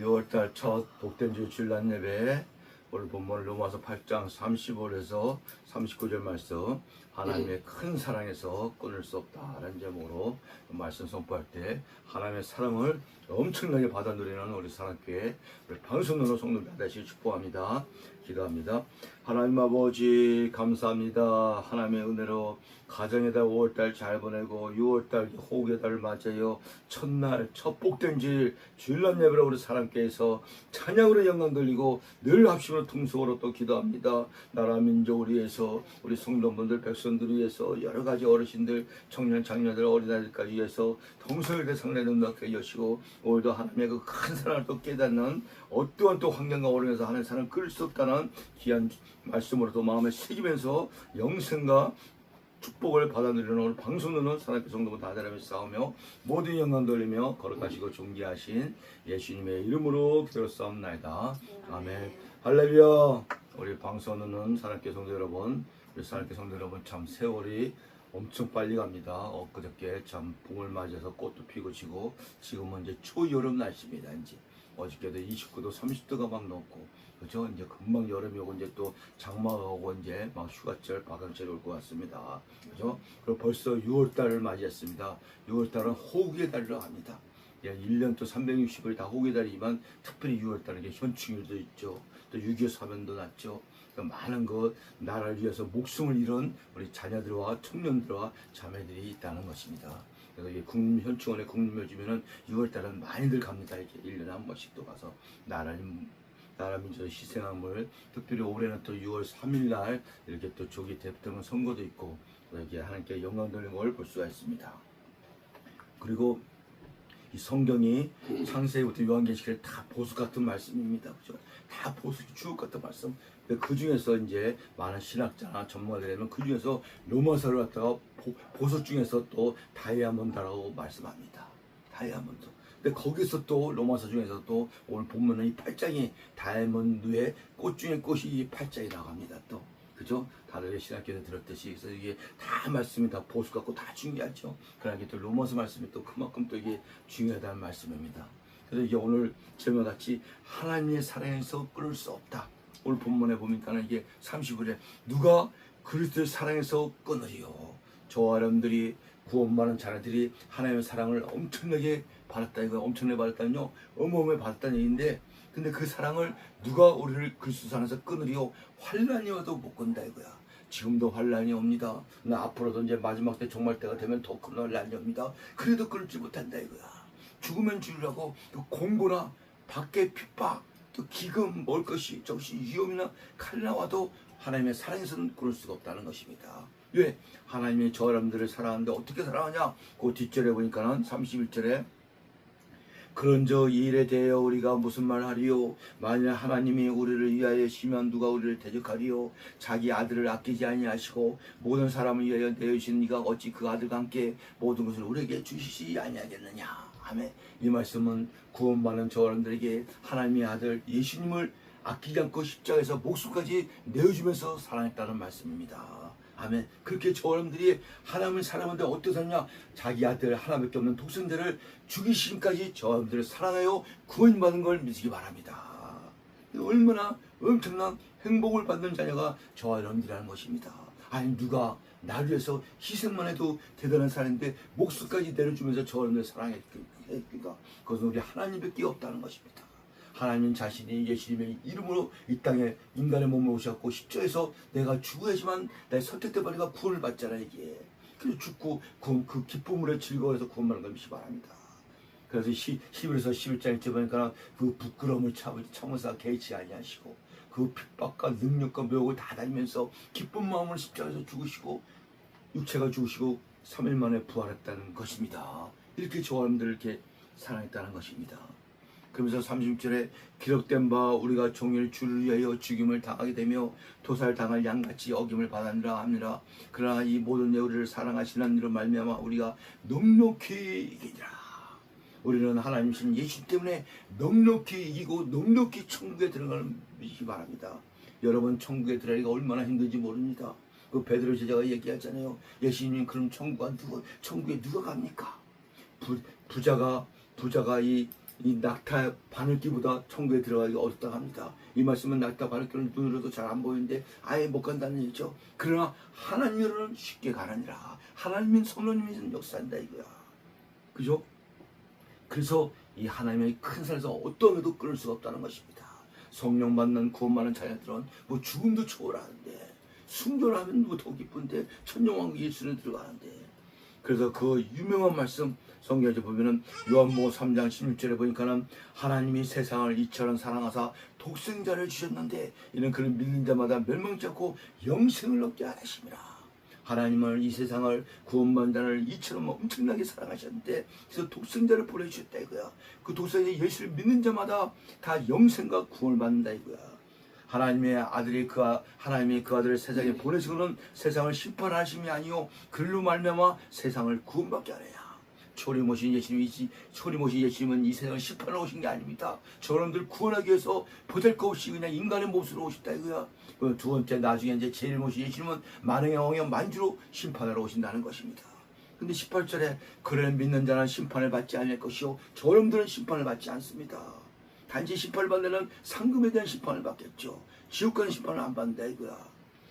6월달 첫 복된 주 주일날 예배 오늘 본문 로마서 8장 35절에서 39절 말씀 하나님의 큰 사랑에서 끊을 수 없다라는 제목으로 말씀 선포할 때 하나님의 사랑을 엄청나게 받아 누리는 우리 사랑교회 우리 방송으로 성도들 다시 축복합니다. 기도합니다. 하나님 아버지 감사합니다. 하나님의 은혜로 가정의 달 5월달 잘 보내고 6월달 호국의 달을 맞아요. 첫날 첫 복된 주 주일날 예배로 우리 사람께서 찬양으로 영광 돌리고 늘 합심으로 통속으로 또 기도합니다. 나라 민족을 위해서 우리 성도분들 백성들을 위해서 여러 가지 어르신들 청년 장녀들 어린아이들까지 위해서 통솔하게 상례를 넣게 여시고 오늘도 하나님의 그 큰 사랑을 또 깨닫는 어떠한 또 환경과 어려움에서 하나님의 사랑을 끌수 없다는 귀한 말씀으로 또 마음에 새기면서 영생과 축복을 받아 누리는 오늘 방송 듣는 사랑의 성도분 다자라며 싸우며 모든 영광 돌리며 거룩하시고 존귀하신 예수님의 이름으로 기도를 싸움나이다. 아멘. 할렐루야. 우리 방송 듣는 사랑의 성도 여러분, 우리 사랑의 성도 여러분 참 세월이 엄청 빨리 갑니다. 엊그저께 참 봄을 맞이해서 꽃도 피고 지고 지금은 이제 초여름 날씨입니다. 이제 어저께도 29도, 30도가 막 넘고 그죠? 이제 금방 여름이 오고 이제 또 장마가 오고 이제 막 휴가철, 방학철이 올것 같습니다. 그죠? 그리고 벌써 6월 달을 맞이했습니다. 6월 달은 호국의 달이라고 합니다. 예, 1년 또 360일 다 호국의 달이지만 특별히 6월 달은 이게 현충일도 있죠. 또 6.25 사변도 났죠. 그러니까 많은 것 나라를 위해서 목숨을 잃은 우리 자녀들과 청년들과 자매들이 있다는 것입니다. 그래서 이 국민 현충원에 국민묘지면은 6월 달은 많이들 갑니다. 이렇게 1년에 한 번씩 또 가서 나라님 나라 민족 희생함을 특별히 올해는 또 6월 3일 날 이렇게 또 조기 대통령 선거도 있고 이렇게 하나님께 영광 돌리는 걸 볼 수가 있습니다. 그리고 이 성경이 창세기부터 요한계시록에 다 보수 같은 말씀입니다. 그죠? 다 보수 주옥 같은 말씀. 그 중에서 이제 많은 신학자나 전문가들은 그 중에서 로마서를 갖다가 보, 보수 중에서 또 다이아몬드라고 말씀합니다. 다이아몬드. 근데 거기서 또 로마서 중에서 또 오늘 보면은 이 팔짱이 다이아몬드의 꽃 중에 꽃이 이 팔짱이 나갑니다. 또 그죠? 다들 신학교에서 들었듯이 그래서 이게 다 말씀이 다 보수 같고 다 중요하죠. 그러나 이게 또 로마서 말씀이 또 그만큼 또 이게 중요하다는 말씀입니다. 그래서 이게 오늘 제목 같이 하나님의 사랑에서 끊을 수 없다. 오늘 본문에 보니까는 이게 30절에 누가 그리스도의 사랑에서 끊으리요. 저와 여러분들이 구원받은 자녀들이 하나님의 사랑을 엄청나게 받았다. 이거 엄청나게 받았다는요. 어마어마하게 받았다는 얘기인데 근데 그 사랑을 누가 우리를 그리스도 안에서 끊으리요? 환란이 와도 못 끊다 이거야. 지금도 환란이 옵니다. 나 앞으로도 이제 마지막 때 종말 때가 되면 더 큰 환란이 옵니다. 그래도 끊지 못한다 이거야. 죽으면 죽으라고 또 공고나 밖에 핍박 또 기금 먹을 것이 저것이 위험이나 칼이나 와도 하나님의 사랑에서는 끊을 수가 없다는 것입니다 왜? 하나님이 저 사람들을 사랑하는데 어떻게 사랑하냐? 그 뒷절에 보니까는 31절에 그런저 이 일에 대하여 우리가 무슨 말 하리요? 만일 하나님이 우리를 위하여 시면 누가 우리를 대적하리요? 자기 아들을 아끼지 아니하시고 모든 사람을 위하여 내어주신 이가 어찌 그 아들과 함께 모든 것을 우리에게 주시지 아니하겠느냐? 아멘. 이 말씀은 구원받는 저 사람들에게 하나님의 아들 예수님을 아끼지 않고 십자가에서 목숨까지 내어주면서 사랑했다는 말씀입니다. 아멘. 그렇게 저 사람들이 하나님을 사랑하는데 어떠셨냐? 자기 아들 하나밖에 없는 독생자를 죽이심까지 저 사람들을 사랑하여 구원받은 걸 믿으시기 바랍니다. 얼마나 엄청난 행복을 받는 자녀가 저와 여러분들이라는 것입니다. 아니 누가 나를 위해서 희생만 해도 대단한 사람인데 목숨까지 내려주면서 저 여러분들 사랑했으니까? 그것은 우리 하나님밖에 없다는 것입니다. 하나님 자신이 예수님의 이름으로 이 땅에 인간의 몸을 오셨고 십자에서 내가 죽어야지만 내 선택된 바리가 구원을 받잖아 이게. 그래서 죽고 그, 그 기쁨으로 즐거워해서 구원받는 걸 믿기 바랍니다. 그래서 시, 11에서 11장에 보니까 그 부끄러움을 참, 참으사 개의치 아니하시고 그 핍박과 능력과 묘욕을 다 다니면서 기쁜 마음으로 십자가에서 죽으시고 육체가 죽으시고 3일 만에 부활했다는 것입니다 이렇게 저 사람들을 이렇게 사랑했다는 것입니다 그러면서 36절에 기록된 바 우리가 종일 주를 위하여 죽임을 당하게 되며 도살당할 양같이 어김을 받았느라 합니다. 그러나 이 모든 우리를 사랑하시는 이로 말미암아 우리가 넉넉히 이기리라. 우리는 하나님 신 예수 때문에 넉넉히 이기고 넉넉히 천국에 들어가는 믿기 바랍니다. 여러분 천국에 들어가기가 얼마나 힘든지 모릅니다. 그 베드로 제자가 얘기하잖아요. 예수님 그럼 천국에 누가 천국에 누가 갑니까? 부, 부자가 부자가 이 이 낙타 바늘기보다 천국에 들어가기가 어렵다고 합니다. 이 말씀은 낙타 바늘기는 눈으로도 잘 안 보이는데 아예 못 간다는 얘기죠. 그러나 하나님으로는 쉽게 가느니라. 하나님인 성령님이 역사한다 이거야. 그죠? 그래서 이 하나님의 큰 산에서 어떤 애도 끊을 수가 없다는 것입니다. 성령 받는 구원 받는 자녀들은 뭐 죽음도 초월하는데 순교하면 누구 더 기쁜데 천년왕국 예수는 들어가는데 그래서 그 유명한 말씀 성경에서 보면은 요한복음 3장 16절에 보니까는 하나님이 세상을 이처럼 사랑하사 독생자를 주셨는데 이는 그를 믿는 자마다 멸망치 않고 영생을 얻게 하심이라. 하나님을 이 세상을 구원받는 자를 이처럼 엄청나게 사랑하셨는데 그래서 독생자를 보내주셨다 이거야. 그 독생자 예수를 믿는 자마다 다 영생과 구원을 받는다 이거야. 하나님의 아들이 그 아- 하나님이 그 아들을 세상에 보내시고는 세상을 심판하심이 아니요 글로 말미암아 세상을 구원받게 하래야. 초림 오신 예수님이지 초림 오신 예수님은 이 세상을 심판하러 오신 게 아닙니다. 저놈들 구원하기 위해서 보잘것 없이 그냥 인간의 모습으로 오셨다 이거야. 그두 번째 나중에 이제 제일 오신 예수님은 만왕의 왕의 만주로 심판하러 오신다는 것입니다. 근데 18절에 그를 믿는 자는 심판을 받지 않을 것이요 저놈들은 심판을 받지 않습니다. 단지 심판을 받는 상금에 대한 심판을 받겠죠. 지옥 가는 심판을 안 받는다 이거야.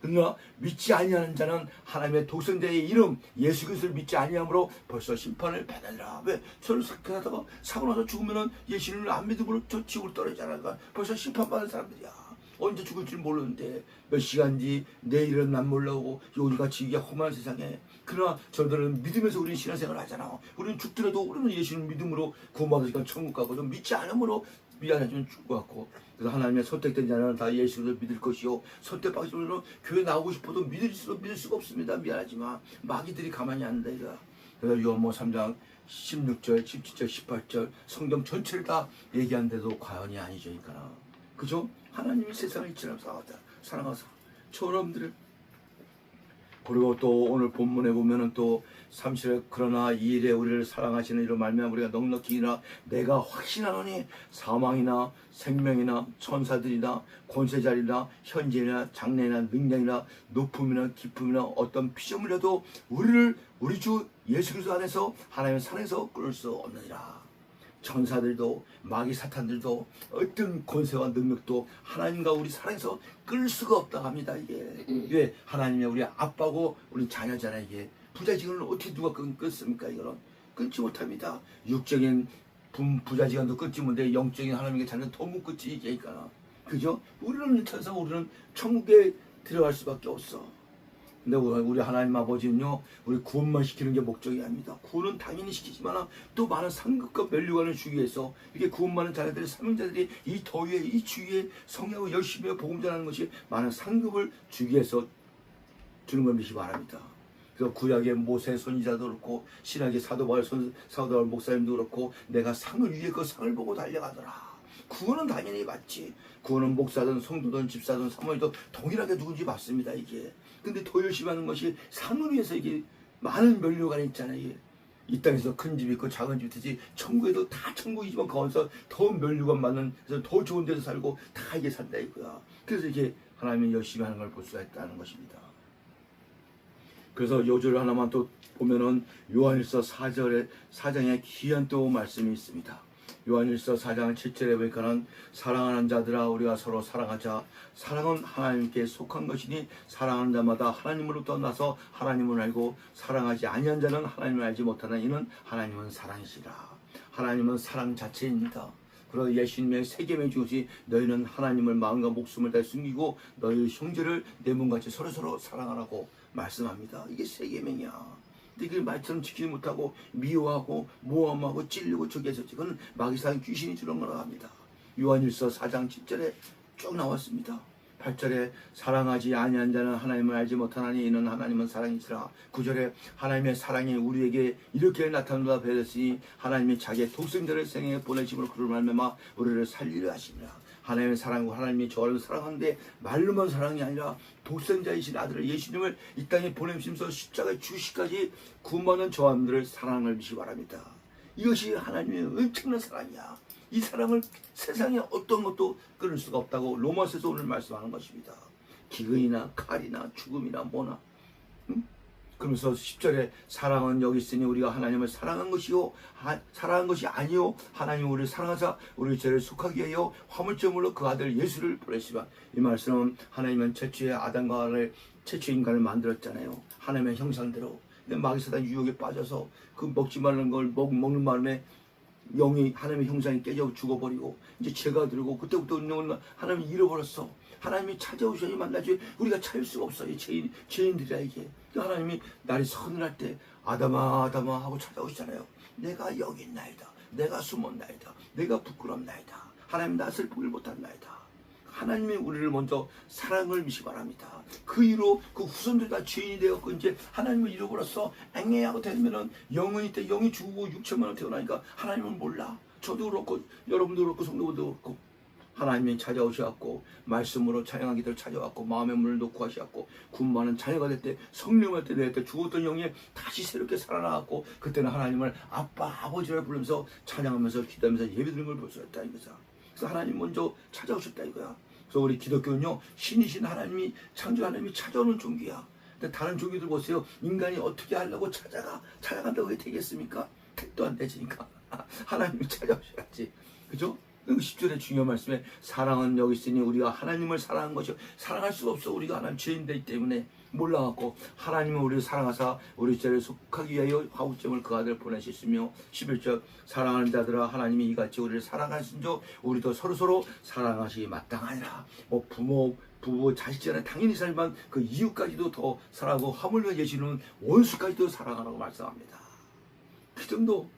그러나 믿지 아니하는 자는 하나님의 독생자의 이름 예수 그리스도를 믿지 아니함으로 벌써 심판을 받으리라. 왜? 저를 사하다가 사고 나서 죽으면은 예수님을 안 믿음으로 저 지옥을 떨어지잖아. 그러니까 벌써 심판받은 사람들이야. 언제 죽을 줄 모르는데 몇 시간 뒤 내일은 난 몰라오고 요리같이 이게 험한 세상에 그러나 저들은 믿음에서 우리는 신앙생활을 하잖아. 우리는 죽더라도 우리는 예수님 믿음으로 구원받으니까 천국 가고 좀 믿지 않으므로 미안해지면 죽을 것 같고. 그래서 하나님의 선택된 자는 다 예수를 믿을 것이요. 선택받기 전에는 교회 나오고 싶어도 믿을 수 믿을 수가 없습니다. 미안하지만 마귀들이 가만히 안 된다 그래서 요한복 3장 16절 17절 18절 성경 전체를 다 얘기하는데도 과언이 아니죠 그러니까. 그죠? 하나님이 세상을 사랑하다. 사랑하사 저놈들을 그리고 또 오늘 본문에 보면은 또 삼실에 그러나 이 일에 우리를 사랑하시는 이로 말미암아 우리가 넉넉히 이나 내가 확신하노니 사망이나 생명이나 천사들이나 권세자리나 현재나 장래나 능력이나 높음이나 깊음이나 어떤 피조물이라도 우리를 우리 주 예수 그리스도 안에서 하나님의 산에서 끌 수 없느니라. 천사들도 마귀 사탄들도 어떤 권세와 능력도 하나님과 우리 사랑에서 끌 수가 없다 합니다 이게. 왜 하나님이 우리 아빠고 우리 자녀잖아 이게 부자지간을 어떻게 누가 끊, 끊습니까 이거는? 끊지 못합니다. 육적인 분- 부자지간도 끊지 못해 영적인 하나님의 자녀는 더못 끊지 이게 그러니까 그죠? 우리는 천사 우리는 천국에 들어갈 수밖에 없어 근데 우리 하나님 아버지는요, 우리 구원만 시키는 게 목적이 아닙니다. 구원은 당연히 시키지만 또 많은 상급과 멸류관을 주기 위해서 이게 구원 많은 자녀들이 사명자들이 이 더위에 이 추위에 성령을 열심히 하고 복음 전하는 것이 많은 상급을 주기 위해서 주는 걸 믿기 바랍니다. 그래서 구약의 모세 선지자도 그렇고 신약의 사도 바울 선 사도 바울 목사님도 그렇고 내가 상을 위해 그 상을 보고 달려가더라. 구원은 당연히 맞지. 구원은 목사든 성도든 집사든 사모님도 동일하게 누군지 맞습니다 이게. 근데 더 열심히 하는 것이 위해서 이게 많은 면류관이 있잖아요. 이 땅에서 큰집 있고 작은 집 있듯이 천국에도 다 천국이지만 거기서 더 면류관 많은 그래서 더 좋은 데서 살고 다 이게 산다 이거야. 그래서 이게 하나님이 열심히 하는 걸 볼 수가 있다는 것입니다. 그래서 요절 하나만 또 보면은 요한일서 4절에 4장에 귀한 또 말씀이 있습니다. 요한일서 4장 7절에 보니까는 사랑하는 자들아 우리가 서로 사랑하자 사랑은 하나님께 속한 것이니 사랑하는 자마다 하나님으로부터 나서 하나님을 알고 사랑하지 아니한 자는 하나님을 알지 못하는 이는 하나님은 사랑이시라 하나님은 사랑 자체입니다. 그리고 예수님의 세계명 중시 너희는 하나님을 마음과 목숨을 다 숨기고 너희 형제를 내 몸같이 서로서로 사랑하라고 말씀합니다. 이게 세계명이야. 그 말처럼 지키지 못하고 미워하고 모함하고 찔리고 저기에서 그건 마귀상 귀신이 주는 거라 합니다. 요한일서 4장 7절에 쭉 나왔습니다. 8절에 사랑하지 아니한 자는 하나님을 알지 못하나니 이는 하나님은 사랑이시라. 9절에 하나님의 사랑이 우리에게 이렇게 나타나다 배렸으니 하나님이 자기의 독생자를 생에 보내심으로 그를 말미암아 우리를 살리려 하시니라. 하나님의 사랑과 하나님이 저를 사랑하는데 말로만 사랑이 아니라 독생자이신 아들을 예수님을 이 땅에 보내시면서 십자가에 주시까지 구원받는 저함들을 사랑을 미시 바랍니다. 이것이 하나님의 엄청난 사랑이야. 이 사랑을 세상에 어떤 것도 끊을 수가 없다고 로마서에서 오늘 말씀하는 것입니다. 기근이나 칼이나 죽음이나 뭐나 응? 그러면서 10절에 사랑은 여기 있으니 우리가 하나님을 사랑한 것이요 하- 사랑한 것이 아니요 하나님 우리를 사랑하사 우리 죄를 속하게 하여 화물점으로 그 아들 예수를 보내시바 이 말씀은 하나님은 최초의 아담과 하와를 최초 인간을 만들었잖아요. 하나님의 형상대로. 근데 마귀사단 유혹에 빠져서 그 먹지 말는 걸 먹, 먹는 바람에 영이 하나님의 형상이 깨져 죽어버리고 이제 죄가 들고 그때부터 하나님이 잃어버렸어. 하나님이 찾아오셔야 만나지 우리가 찾을 수가 없어요. 죄인 죄인들이야 이게. 그러니까 하나님이 날이 서늘할 때 아담아 아담아 하고 찾아오시잖아요. 내가 여기 있나이다. 내가 숨었나이다. 내가 부끄럽나이다. 하나님 낯을 보길 못한나이다. 하나님이 우리를 먼저 사랑을 미시 바랍니다. 그 이후로 그 후손들 다 죄인이 되었고 이제 하나님을 잃어버렸어. 앵애하고 되면은 영혼이 때 영이 죽고 육체만 태어나니까 하나님은 몰라. 저도 그렇고 여러분도 그렇고 성도분도 그렇고 하나님이 찾아오셔갖고 말씀으로 찬양하기들 찾아왔고 마음의 문을 놓고 하셨고 군많은 자녀가 될 때 성령할 때될 때 죽었던 영이 다시 새롭게 살아나왔고 그때는 하나님을 아빠 아버지를 부르면서 찬양하면서 기도하면서 예배 드리는 걸 볼 수 있다 이거죠. 그래서 하나님 먼저 찾아오셨다 이거야. 그래서 우리 기독교는요 신이신 하나님이 창조 하나님이 찾아오는 종교야. 근데 다른 종교들 보세요. 인간이 어떻게 하려고 찾아가 찾아간다고 되겠습니까? 택도 안 되지니까 하나님이 찾아오셔야지. 그죠? 그 10절의 중요한 말씀에 사랑은 여기 있으니 우리가 하나님을 사랑한 것이 사랑할 수가 없어. 우리가 하나님 죄인되기 때문에 몰라갖고 하나님은 우리를 사랑하사 우리 죄를 속하기 위하여 화우점을 그 아들 보내셨으며 11절 사랑하는 자들아 하나님이 이같이 우리를 사랑하신즉 우리도 서로서로 사랑하시기 마땅하니라. 뭐 부모 부부 자식간에 당연히 살지만 그 이웃까지도 더 사랑하고 하물며 계시는 원수까지도 사랑하라고 말씀합니다. 그 정도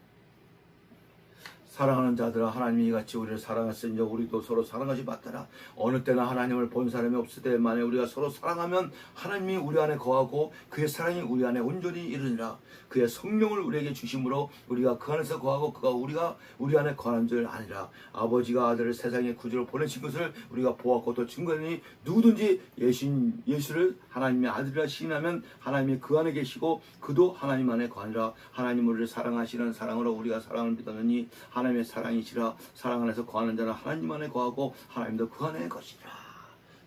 사랑하는 자들아 하나님이 같이 우리를 사랑하시니 우리도 서로 사랑하지 마따라. 어느 때나 하나님을 본 사람이 없을 때 만에 우리가 서로 사랑하면 하나님이 우리 안에 거하고 그의 사랑이 우리 안에 온전히 이르니라. 그의 성령을 우리에게 주심으로 우리가 그 안에서 거하고 그가 우리가 우리 안에 거하는 줄 아니라 아버지가 아들을 세상에 구주로 보내신 것을 우리가 보았고 또 증거니 누구든지 예신 예수를 하나님의 아들이라 시인하면 하나님이 그 안에 계시고 그도 하나님 안에 거하니라. 하나님 우리를 사랑하시는 사랑으로 우리가 사랑을 믿었느니 하나님 의 사랑이시라 사랑 안에서 거하는 자는 하나님 안에 거하고 하나님도 그 안에 것이라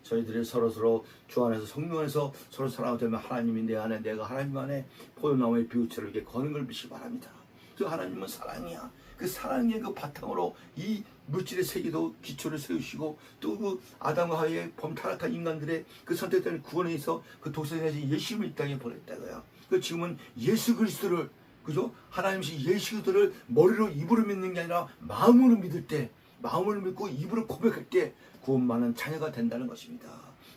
저희들이 서로 서로 주 안에서 성령 안에서 서로 사랑하게 되면 하나님이 내 안에 내가 하나님 안에 포도나무의 비우처럼 이렇게 거는 걸 믿시 바랍니다. 그 하나님은 사랑이야. 그 사랑의 그 바탕으로 이 물질의 세계도 기초를 세우시고 또 그 아담과 하와의 범타락한 인간들의 그 선택된 구원에 있어 그 독생에서 예수님을 이 땅에 보냈다고요. 그 지금은 예수 그리스도를 그죠? 하나님이 예수 그리스도를 머리로 입으로 믿는 게 아니라 마음으로 믿을 때 마음을 믿고 입으로 고백할 때 구원받는 자녀가 된다는 것입니다.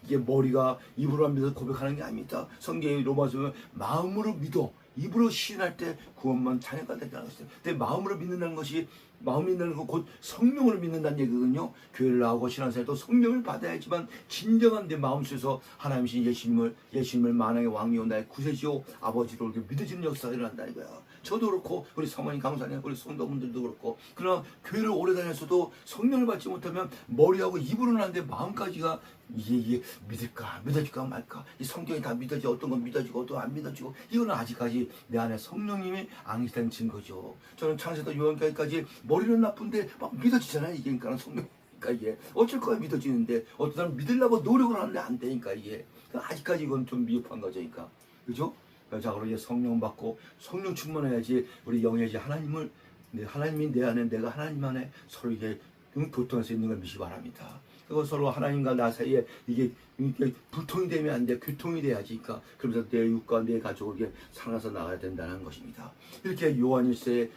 이게 머리가 입으로만 믿어 고백하는 게 아닙니다. 성경의 로마서 보면 마음으로 믿어 입으로 시인할 때 구원만 자녀가 된다는 것이죠. 근데 마음으로 믿는다는 것이 마음 믿는 건곧 성령으로 믿는다는 얘기거든요. 교회를 나오고 신앙생활도 성령을 받아야지만 진정한 내 마음속에서 하나님이신 예수님을 예수님을 만왕의 왕이요 나의 구세주요 아버지로 이렇게 믿어지는 역사가 일어난다 이거야. 저도 그렇고 우리 사모님 강사님 우리 성도분들도 그렇고 그러나 교회를 오래 다녔어도 성령을 받지 못하면 머리하고 입으로는 하는데 마음까지가 이게, 이게 믿을까 믿어질까 말까? 이 성경이 다 믿어지 어떤 건 믿어지고 어떤 건안 믿어지고 이거는 아직까지 내 안에 성령님이 앙시된 증거죠. 저는 창세도 요한까지 머리는 나쁜데 막 믿어지잖아요 이게. 그러니까 성령 그러니까 이게. 어쩔 거야 믿어지는데. 어떤 사람 믿으려고 노력을 하는데 안 되니까 이게. 아직까지 이건 좀 미흡한 거죠 그러니까. 그죠? 자 그럼 이제 성령 받고 성령 충만해야지 우리 영의 하나님을 네, 하나님이 내 안에 내가 하나님 안에 서로 이게 교통할 수 있는 걸 미시 바랍니다. 그리고 서로 하나님과 나 사이에 이게, 이게 불통이 되면 안 돼. 교통이 돼야지. 그러니까 그러면서 내 육과 내 가족을 이렇게 살아서 나가야 된다는 것입니다. 이렇게 요한일서에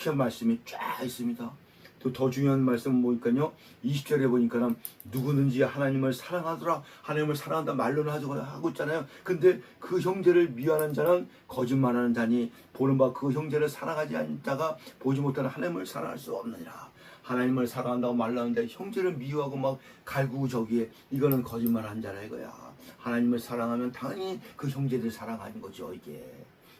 귀한 말씀이 쫙 있습니다. 또 더 중요한 말씀은 뭐니까요. 20절에 보니까는 누구든지 하나님을 사랑하더라. 하나님을 사랑한다 말로는 하고, 있잖아요. 근데 그 형제를 미워하는 자는 거짓말하는 자니 보는 바 그 형제를 사랑하지 않는 자가 보지 못하는 하나님을 사랑할 수 없느니라. 하나님을 사랑한다고 말하는데 형제를 미워하고 막 갈구고 저기에 이거는 거짓말한 자라 이거야. 하나님을 사랑하면 당연히 그 형제들 사랑하는 거죠 이게.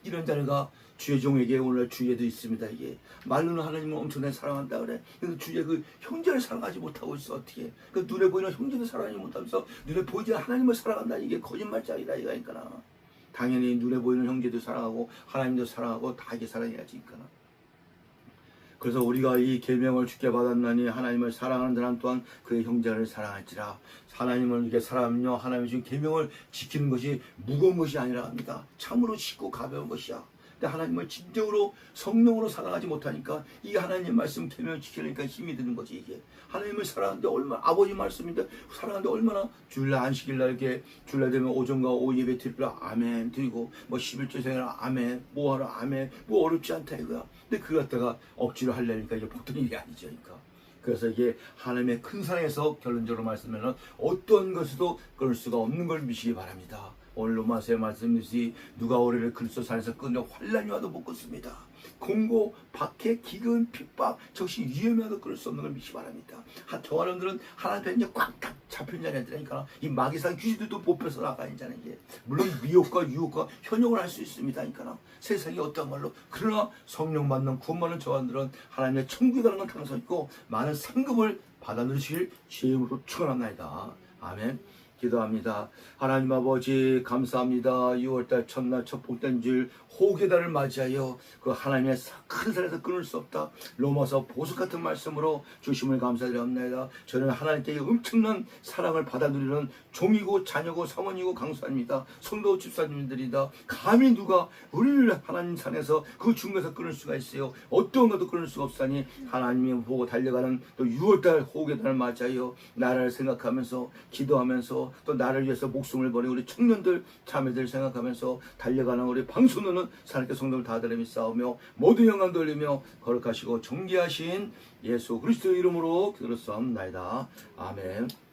이런 자가 주의 종에게 오늘 주의도 있습니다. 이게 말로는 하나님을 엄청나게 사랑한다 그래. 근데 주의 그 형제를 사랑하지 못하고 있어. 어떻게? 그 눈에 보이는 형제를 사랑하지 못하면서 눈에 보이지 하나님을 사랑한다. 이게 거짓말장이다. 이거니까 당연히 눈에 보이는 형제도 사랑하고 하나님도 사랑하고 다 이게 사랑해야지 그러니까 그래서 우리가 이 계명을 주께 받았나니 하나님을 사랑하는 사람 또한 그의 형제를 사랑할지라. 하나님을 이렇게 사랑하면요 하나님이 주신 계명을 지키는 것이 무거운 것이 아니라 합니다. 참으로 쉽고 가벼운 것이야 근데 하나님을 진정으로 성령으로 사랑하지 못하니까 이 하나님 말씀 계명을 지키려니까 힘이 드는 거지 이게. 하나님을 사랑하는데 얼마나 아버지 말씀인데 사랑하는데 얼마나 주일날 안식일날 이렇게 주일날 되면 오전과 오후 예배 드리라. 아멘. 드리고 뭐 11조 생활 아멘. 뭐하라 아멘. 뭐 어렵지 않다 이거야. 근데 그거 갖다가 억지로 하려니까 이게 보통 일이 아니죠 그러니까. 그래서 이게 하나님의 큰 사랑에서 결론적으로 말씀하면 어떤 것에도 끊을 수가 없는 걸 미시기 바랍니다. 오늘 로마서의 말씀이듯이 누가 우리를 그리스도 산에서 끊어 환란이 와도 못 끊습니다. 공고, 박해, 기근, 핍박, 적시 위험이 와도 끊을 수 없는 걸 미시기 바랍니다. 한 저하는들은 하나님 이제 꽉딱 잡힌 자들이니까 이 마귀상 귀신들도 뽑혀서 나가는 자는 이제 물론 미혹과 유혹과 현혹을 할 수 있습니다. 그러니까 세상이 어떤 말로 그러나 성령 받는 구원 받는 저한들은 하나님의 천국에 가는 건 당선 있고 많은 상급을 받아 누리실 주의 이름으로 축원합니다. 아멘. 기도합니다. 하나님 아버지 감사합니다. 6월달 첫날 첫 복된 줄 호계달을 맞이하여 그 하나님의 큰 산에서 끊을 수 없다. 로마서 보석 같은 말씀으로 주심을 감사드립니다. 저는 하나님께 엄청난 사랑을 받아 누리는 종이고 자녀고 사모님이고 강사입니다. 성도 집사님들이다. 감히 누가 우리를 하나님 산에서 그 중에서 끊을 수가 있어요. 어떤 것도 끊을 수가 없사니 하나님이 보고 달려가는 또 6월달 호계달을 맞이하여 나라를 생각하면서 기도하면서 또 나를 위해서 목숨을 버린 우리 청년들 자매들 생각하면서 달려가는 우리 방송노는 사랑의 성도를 다 드리며 싸우며 모든 영광 돌리며 거룩하시고 존귀하신 예수 그리스도 이름으로 기도를 싸움나이다. 아멘.